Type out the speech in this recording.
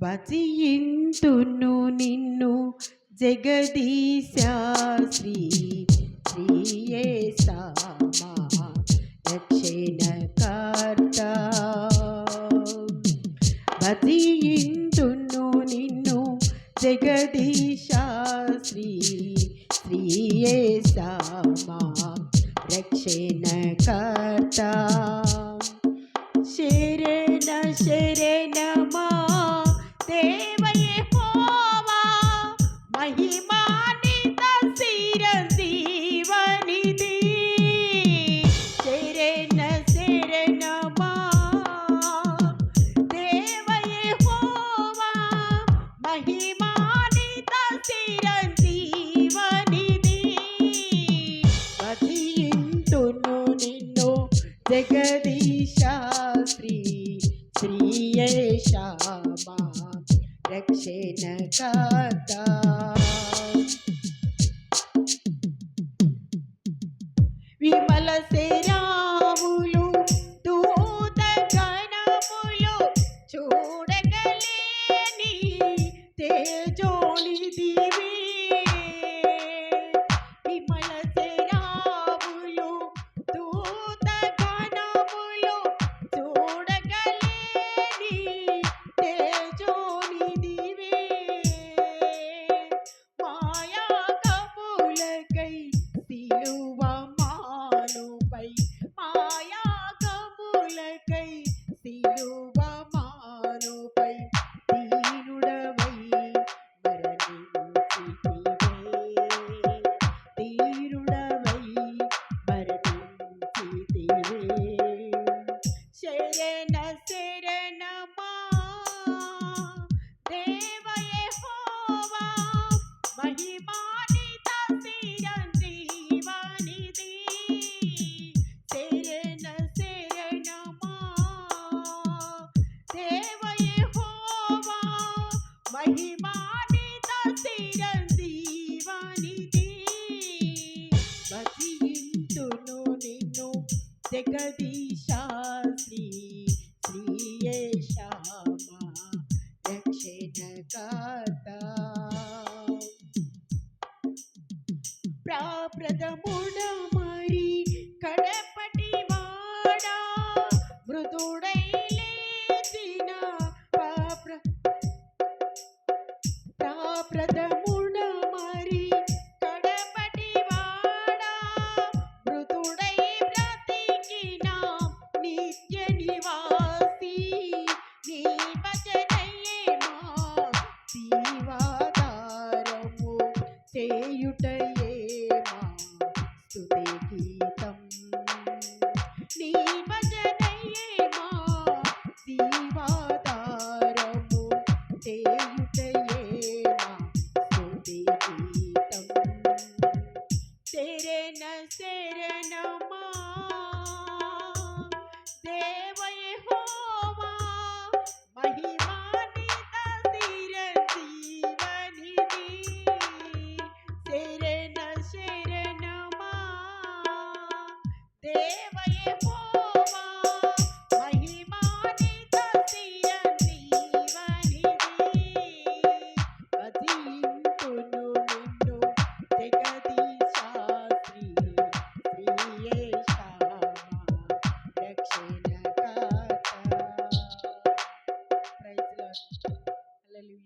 భజింతును నిన్ను జగదీశ శ్రీ శ్రీయే సామా రక్షణకర్త భజింతును నిన్ను జగదీశ శ్రీ శ్రీయే రక్షణకర్త దేవయే హోవా మహిమానిత శిరజీవనిధి శరణ శరణమా దేవయే హోవా మహిమానిత శిరజీవనిధి భజింతును నిన్ను జగదీశ శ్రీ రక్షణ రక్షణకర్త విమల సేరాములు దూత గణములు చూడగలేని తేజోని దివి வாழ்க்கை జగదీశ శ్రీ శ్రీయేషామా రక్షణకర్త. ప్రాప్రదముడ ప్రాప్రదముడ దేవయే హోవా